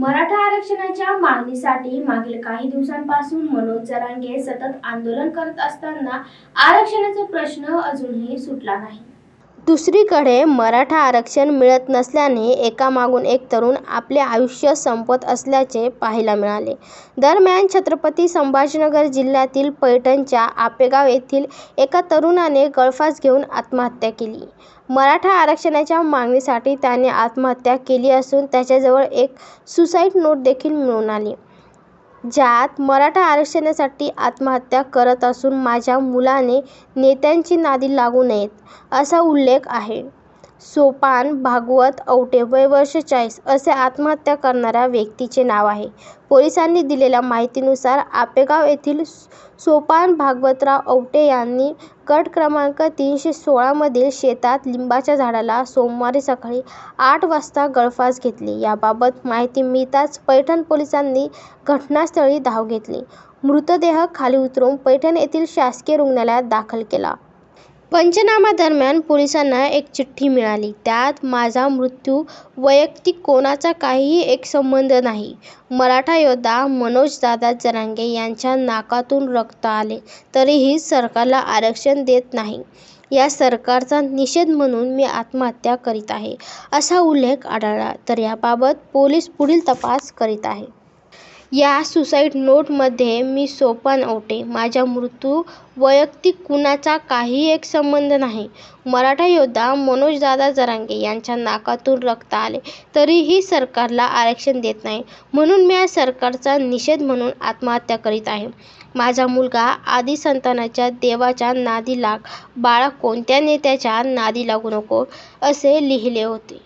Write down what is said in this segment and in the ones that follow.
मराठा आरक्षणाच्या मागणीसाठी मागील काही दिवसांपासून मनोज जरांगे सतत आंदोलन करत असताना आरक्षणाचा प्रश्न अजूनही सुटला नाही. दुसरीकडे मराठा आरक्षण मिळत नसल्याने एकामागून एक तरुण आपले आयुष्य संपवत असल्याचे पाहायला मिळाले. दरम्यान छत्रपती संभाजीनगर जिल्ह्यातील पैठणच्या आपेगाव येथील एका तरुणाने गळफास घेऊन आत्महत्या केली. मराठा आरक्षणाच्या मागणीसाठी त्याने आत्महत्या केली असून त्याच्याजवळ एक सुसाईड नोट देखील मिळून आली. ज्यात मराठा आरक्षणासाठी आत्महत्या करत असून माझ्या मुलाने नेत्यांची नादी लागू नयेत असा उल्लेख आहे. सोपान भागवत औटे वय वर्ष चाळीस असे आत्महत्या करणाऱ्या व्यक्तीचे नाव आहे. पोलिसांनी दिलेल्या माहितीनुसार आपेगाव येथील सोपान भागवतराव औटे यांनी गट क्रमांक तीनशे सोळामधील शेतात लिंबाच्या झाडाला सोमवारी सकाळी आठ वाजता गळफास घेतली. याबाबत माहिती मिळताच पैठण पोलिसांनी घटनास्थळी धाव घेतली. मृतदेह खाली उतरून पैठण येथील शासकीय रुग्णालयात दाखल केला. पंचनामादरम्यान पोलिसांना एक चिठ्ठी मिळाली. त्यात माझा मृत्यू वैयक्तिक कोणाचा काहीही एक संबंध नाही. मराठा योद्धा मनोजदादा जरांगे यांच्या नाकातून रक्त आले. तरीही सरकारला आरक्षण देत नाही. या सरकारचा निषेध म्हणून मी आत्महत्या करीत आहे. असा उल्लेख आढळला. तर याबाबत पोलीस पुढील तपास करीत आहे. या सुसाईड नोटमध्ये मी सोपान ओटे माझ्या मृत्यू वैयक्तिक कुणाचा काही एक संबंध नाही. मराठा योद्धा मनोजदादा जरांगे यांच्या नाकातून रक्त आले तरीही सरकारला आरक्षण देत नाही. म्हणून मी या सरकारचा निषेध म्हणून आत्महत्या करीत आहे. माझा मुलगा आदी संतानाच्या देवाच्या नादी लाग बाळा कोणत्या नेत्याच्या नादी लागू नको असे लिहिले होते.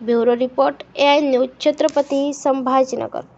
Bureau report A I news Chhatrapati Sambhajinagar.